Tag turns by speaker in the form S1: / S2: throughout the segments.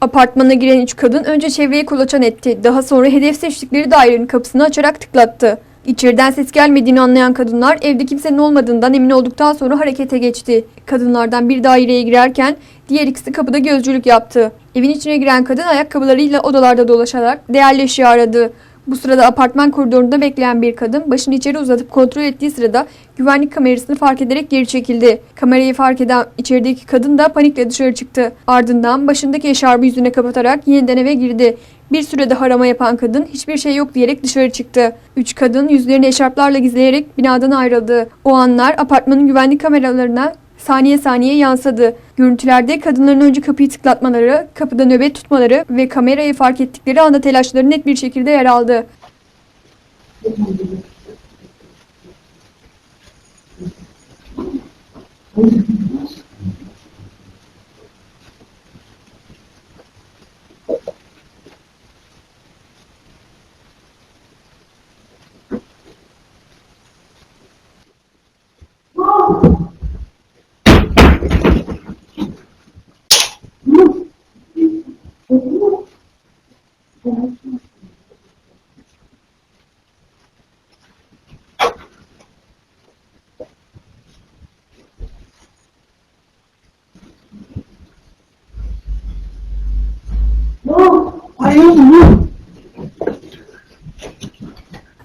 S1: Apartmana giren üç kadın önce çevreyi kolaçan etti. Daha sonra hedef seçtikleri dairenin kapısını açarak tıklattı. İçeriden ses gelmediğini anlayan kadınlar evde kimsenin olmadığından emin olduktan sonra harekete geçti. Kadınlardan bir daireye girerken diğer ikisi kapıda gözcülük yaptı. Evin içine giren kadın ayakkabılarıyla odalarda dolaşarak değerli eşya aradı. Bu sırada apartman koridorunda bekleyen bir kadın başını içeri uzatıp kontrol ettiği sırada güvenlik kamerasını fark ederek geri çekildi. Kamerayı fark eden içerideki kadın da panikle dışarı çıktı. Ardından başındaki eşarbı yüzüne kapatarak yeniden eve girdi. Bir süre daha arama yapan kadın hiçbir şey yok diyerek dışarı çıktı. Üç kadın yüzlerini eşarplarla gizleyerek binadan ayrıldı. O anlar apartmanın güvenlik kameralarına saniye saniye yansıdı. Görüntülerde kadınların önce kapıyı tıklatmaları, kapıda nöbet tutmaları ve kamerayı fark ettikleri anda telaşları net bir şekilde yer aldı.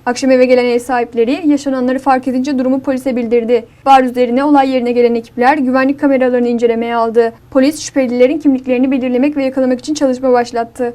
S1: Akşam eve gelen ev sahipleri yaşananları fark edince durumu polise bildirdi. Bar üzerine olay yerine gelen ekipler güvenlik kameralarını incelemeye aldı. Polis şüphelilerin kimliklerini belirlemek ve yakalamak için çalışma başlattı.